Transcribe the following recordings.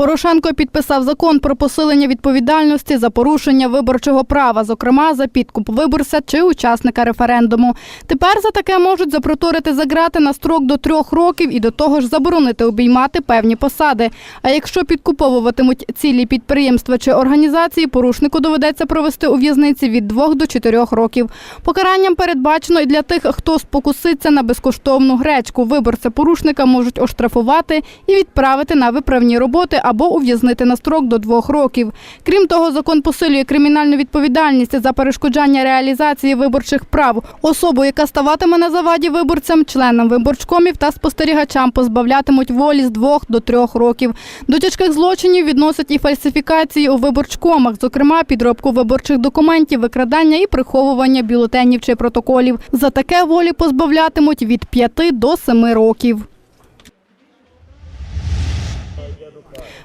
Порошенко підписав закон про посилення відповідальності за порушення виборчого права, зокрема за підкуп виборця чи учасника референдуму. Тепер за таке можуть запроторити за грати на строк до трьох років і до того ж заборонити обіймати певні посади. А якщо підкуповуватимуть цілі підприємства чи організації, порушнику доведеться провести у в'язниці від двох до чотирьох років. Покаранням передбачено і для тих, хто спокуситься на безкоштовну гречку. Виборця порушника можуть оштрафувати і відправити на виправні роботи або ув'язнити на строк до двох років. Крім того, закон посилює кримінальну відповідальність за перешкоджання реалізації виборчих прав. Особу, яка ставатиме на заваді виборцям, членам виборчкомів та спостерігачам позбавлятимуть волі з двох до трьох років. До тяжких злочинів відносять і фальсифікації у виборчкомах, зокрема підробку виборчих документів, викрадання і приховування бюлетенів чи протоколів. За таке волі позбавлятимуть від 5 до 7 років.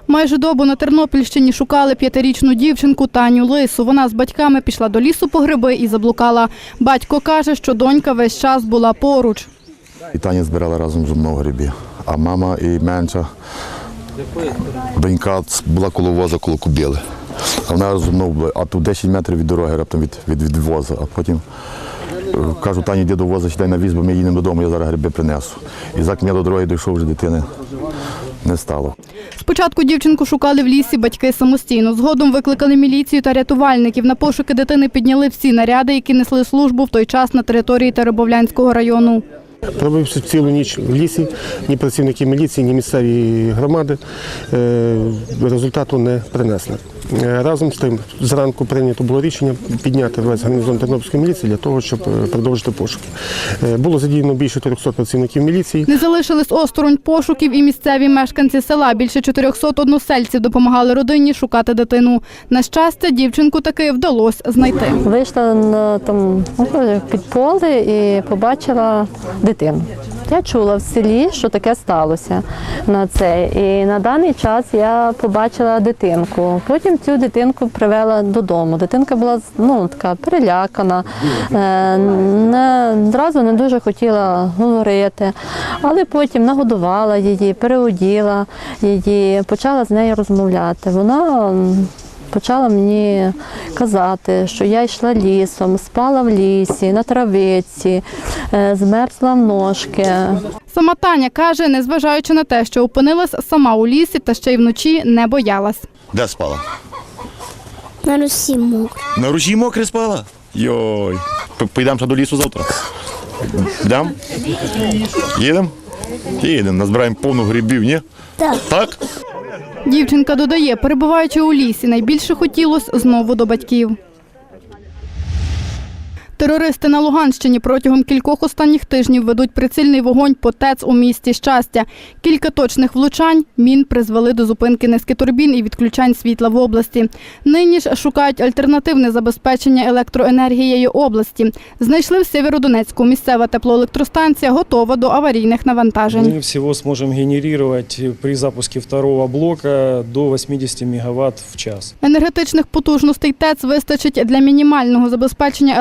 Майже добу на Тернопільщині шукали п'ятирічну дівчинку Таню Лису. Вона з батьками пішла до лісу по гриби і заблукала. Батько каже, що донька весь час була поруч. І Таня збирала разом зі мною грибі. А мама і менша донька була коло воза, коло кубіли. А вона зі мною а тут 10 метрів від дороги раптом від, від, від воза. А потім е, кажу, Тані, до воза, сідай на віз, бо ми їдемо додому, я зараз гриби принесу. І за я до дороги дійшов, вже дитини не стало. Спочатку дівчинку шукали в лісі батьки самостійно. Згодом викликали міліцію та рятувальників. На пошуки дитини підняли всі наряди, які несли службу в той час на території Теребовлянського району. Провівся цілу ніч в лісі, ні працівники міліції, ні місцеві громади е, результату не принесли. Е, Разом з тим, зранку прийнято було рішення підняти весь гарнізон Тернопільської міліції для того, щоб е, продовжити пошуки. Е, Було задіяно більше 300 працівників міліції. Не залишились осторонь пошуків і місцеві мешканці села. Більше 400 односельців допомагали родині шукати дитину. На щастя, дівчинку таки вдалося знайти. Вийшла на там ну, під поле і побачила дитину. Я чула в селі, що таке сталося на це. І на даний час я побачила дитинку. Потім цю дитинку привела додому. Дитинка була ну, така перелякана, е, не, одразу не дуже хотіла говорити, але потім нагодувала її, переоділа її, почала з нею розмовляти. Вона почала мені казати, що я йшла лісом, спала в лісі, на травиці, е, змерзла в ножки. Сама Таня каже, незважаючи на те, що опинилась сама у лісі та ще й вночі не боялась. Де спала? На Русі мокро. На ружі мокре спала? Йой. Поїдемо ще до лісу завтра. Йдемо? Їдемо? Їдемо, назбираємо повну грибів, ні? Так. Так? Дівчинка додає, перебуваючи у лісі, найбільше хотілося знову до батьків. Терористи на Луганщині протягом кількох останніх тижнів ведуть прицільний вогонь по ТЕЦ у місті щастя. Кілька точних влучань мін призвели до зупинки низки турбін і відключань світла в області. Нині ж шукають альтернативне забезпечення електроенергією області. Знайшли в Сєвєродонецьку. Місцева теплоелектростанція готова до аварійних навантажень. Мы всего сможем генерировать при запуске второго блока до 80 мегаватт в час. Енергетичних потужностей ТЕЦ вистачить для мінімального забезпечення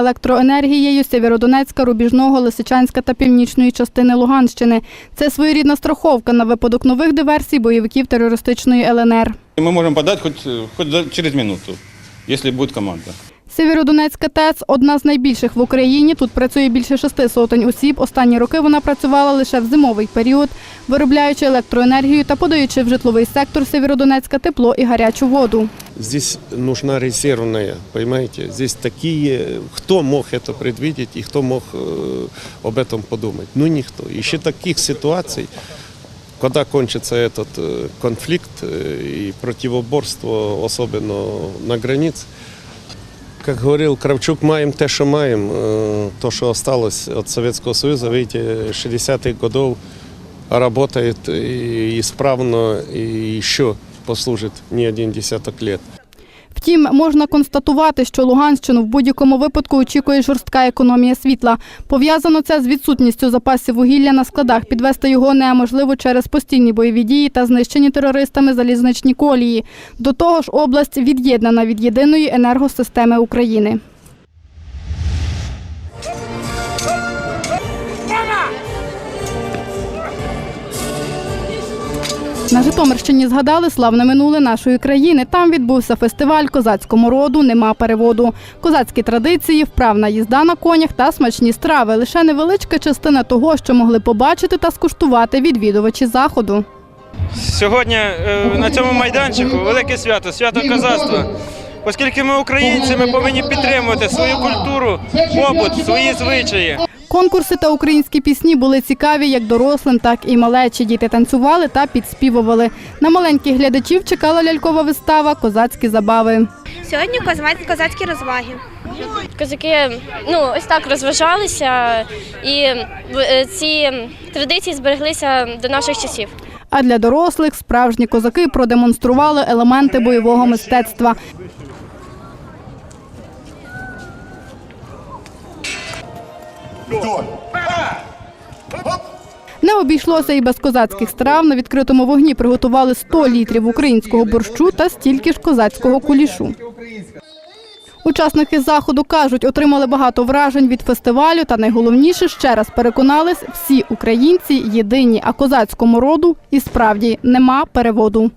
електроенергією Сєвєродонецька, Рубіжного, Лисичанська та північної частини Луганщини. Це своєрідна страховка на випадок нових диверсій бойовиків терористичної ЛНР. Ми можемо подати хоч, хоть, хоть через минуту, якщо буде команда. Сєвєродонецька ТЕЦ – одна з найбільших в Україні. Тут працює більше шести сотень осіб. Останні роки вона працювала лише в зимовий період, виробляючи електроенергію та подаючи в житловий сектор Сєвєродонецька тепло і гарячу воду. Здесь нужна резервная, понимаете? Здесь такие, кто мог это предвидеть и кто мог э, об этом подумать? Ну, никто. Еще таких ситуаций, когда кончится этот э, конфликт э, и противоборство, особенно на границе, как говорил Кравчук, маем те, что маем, то, что осталось от Советского Союза, видите, 60-х годов работает и исправно, и еще послужит не один десяток лет. Втім, можна констатувати, що Луганщину в будь-якому випадку очікує жорстка економія світла. Пов'язано це з відсутністю запасів вугілля на складах. Підвести його неможливо через постійні бойові дії та знищені терористами залізничні колії. До того ж, область від'єднана від єдиної енергосистеми України. На Житомирщині згадали славне минуле нашої країни. Там відбувся фестиваль козацькому роду Нема переводу. Козацькі традиції, вправна їзда на конях та смачні страви лише невеличка частина того, що могли побачити та скуштувати відвідувачі заходу. Сьогодні е, на цьому майданчику велике свято, свято козацтва. Оскільки ми українці, ми повинні підтримувати свою культуру, побут, свої звичаї. Конкурси та українські пісні були цікаві як дорослим, так і малечі. Діти танцювали та підспівували. На маленьких глядачів чекала лялькова вистава Козацькі забави. Сьогодні коза- козацькі розваги. Козаки ну ось так розважалися, і е, ці традиції збереглися до наших часів. А для дорослих справжні козаки продемонстрували елементи бойового мистецтва. Не обійшлося і без козацьких страв. На відкритому вогні приготували 100 літрів українського борщу та стільки ж козацького кулішу. Учасники заходу кажуть, отримали багато вражень від фестивалю, та найголовніше ще раз переконались, всі українці єдині, а козацькому роду і справді нема переводу.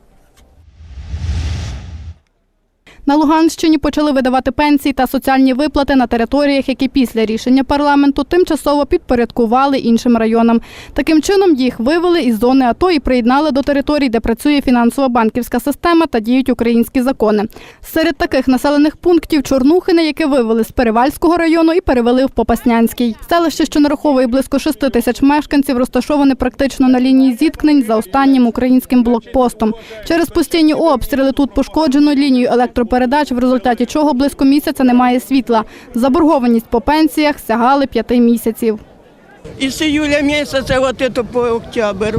На Луганщині почали видавати пенсії та соціальні виплати на територіях, які після рішення парламенту тимчасово підпорядкували іншим районам. Таким чином їх вивели із зони АТО і приєднали до територій, де працює фінансова банківська система та діють українські закони. Серед таких населених пунктів Чорнухини, яке вивели з Перевальського району і перевели в Попаснянський. Селище, що нараховує близько 6 тисяч мешканців, розташоване практично на лінії зіткнень за останнім українським блокпостом. Через постійні обстріли тут пошкоджено лінію електропередач, в результаті чого близько місяця немає світла. Заборгованість по пенсіях сягали п'яти місяців. И с июля месяца вот это по октябрь.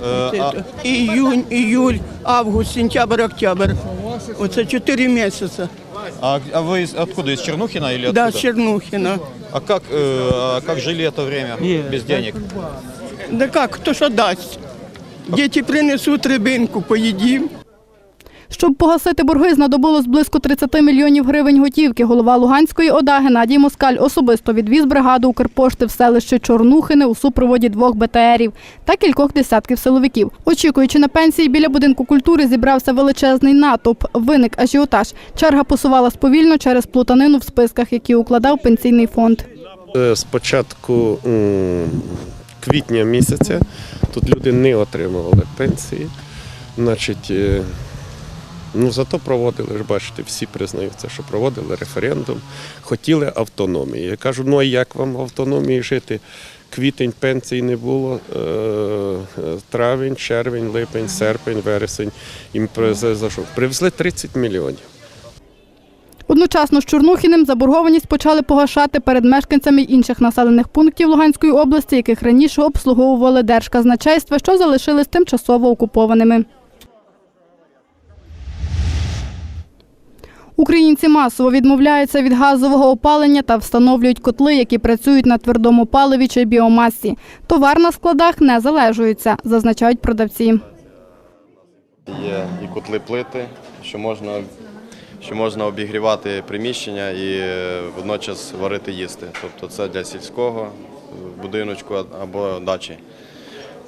Вот это. Июнь, июль, август, сентябрь, октябрь. Вот это четыре месяца. А, а вы из- откуда? Из Чернухина или Да, откуда? Чернухина. А как, э, а как жили это время без денег? Да как, кто что даст? Дети принесут рыбинку, поедим. Щоб погасити борги, знадобилось близько 30 мільйонів гривень готівки. Голова Луганської ОДА Геннадій Москаль особисто відвіз бригаду Укрпошти в селище Чорнухини у супроводі двох БТРів та кількох десятків силовиків. Очікуючи на пенсії, біля будинку культури зібрався величезний натовп. Виник ажіотаж. Черга посувалась повільно через плутанину в списках, які укладав пенсійний фонд. Е, З початку квітня місяця тут люди не отримували пенсії. Значить, е, ну зато проводили, ж бачите, всі признаються, що проводили референдум, хотіли автономії. Я кажу, ну а як вам в автономії жити? Квітень пенсій не було, е, е, травень, червень, липень, серпень, вересень. Їм за що? Привезли 30 мільйонів. Одночасно з Чорнухіним заборгованість почали погашати перед мешканцями інших населених пунктів Луганської області, яких раніше обслуговували держказначейства, що залишились тимчасово окупованими. Українці масово відмовляються від газового опалення та встановлюють котли, які працюють на твердому паливі чи біомасі. Товар на складах не залежується, зазначають продавці. Є і котли плити, що можна, що можна обігрівати приміщення і е, водночас варити їсти. Тобто це для сільського е, будиночку або дачі.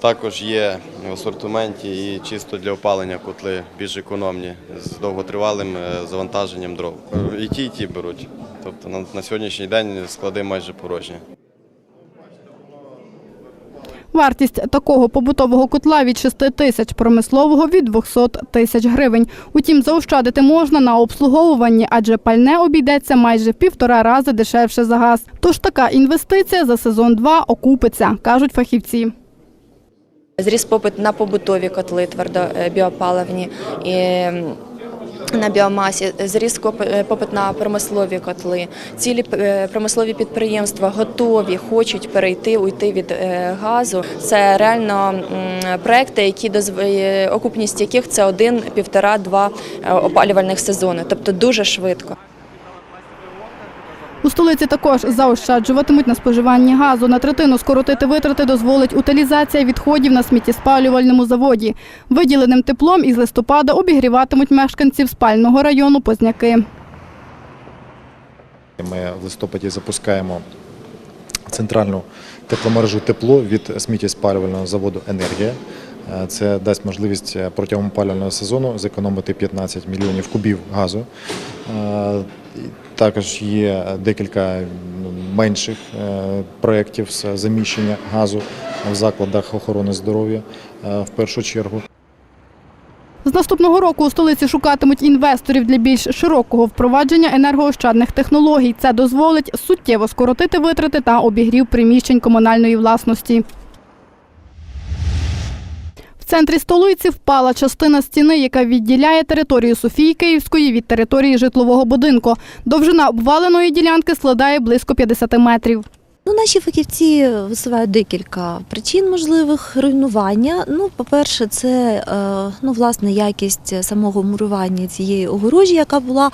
Також є в асортименті і чисто для опалення котли більш економні з довготривалим е, завантаженням дров. Е, І ті, і ті беруть. Тобто на, сьогоднішній день склади майже порожні. Вартість такого побутового котла від 6 тисяч, промислового від 200 тисяч гривень. Утім, заощадити можна на обслуговуванні, адже пальне обійдеться майже півтора рази дешевше за газ. Тож така інвестиція за сезон 2 окупиться, кажуть фахівці. Зріс попит на побутові котли твердобіопаливні і на біомасі, зріс е, попит на промислові котли. Цілі е, промислові підприємства готові, хочуть перейти, уйти від е, газу. Це реально проекти, які е, окупність яких це один, півтора, два е, опалювальних сезони, тобто дуже швидко. У столиці також заощаджуватимуть на споживанні газу. На третину скоротити витрати дозволить утилізація відходів на сміттєспалювальному заводі. Виділеним теплом із листопада обігріватимуть мешканців спального району Позняки. Ми в листопаді запускаємо центральну тепломережу тепло від сміттєспалювального заводу Енергія. Це дасть можливість протягом опалювального сезону зекономити 15 мільйонів кубів газу. Також є декілька менших е, проєктів з заміщення газу в закладах охорони здоров'я е, в першу чергу. З наступного року у столиці шукатимуть інвесторів для більш широкого впровадження енергоощадних технологій. Це дозволить суттєво скоротити витрати та обігрів приміщень комунальної власності. В центрі столиці впала частина стіни, яка відділяє територію Софії Київської від території житлового будинку. Довжина обваленої ділянки складає близько 50 метрів. Ну, наші фахівці висувають декілька причин можливих руйнування. Ну, по-перше, це е, ну, власне якість самого мурування цієї огорожі, яка була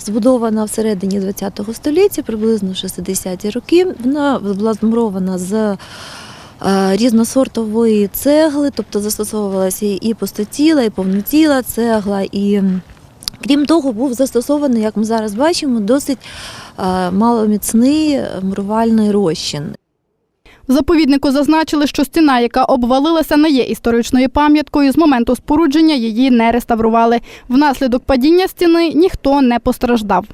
збудована всередині ХХ століття, приблизно 60-ті роки. Вона була змурована з різносортової цегли, тобто застосовувалася і пустотіла, і повнотіла цегла, і крім того, був застосований, як ми зараз бачимо, досить е, маломіцний мурувальний розчин. В заповіднику зазначили, що стіна, яка обвалилася, не є історичною пам'яткою. З моменту спорудження її не реставрували. Внаслідок падіння стіни ніхто не постраждав.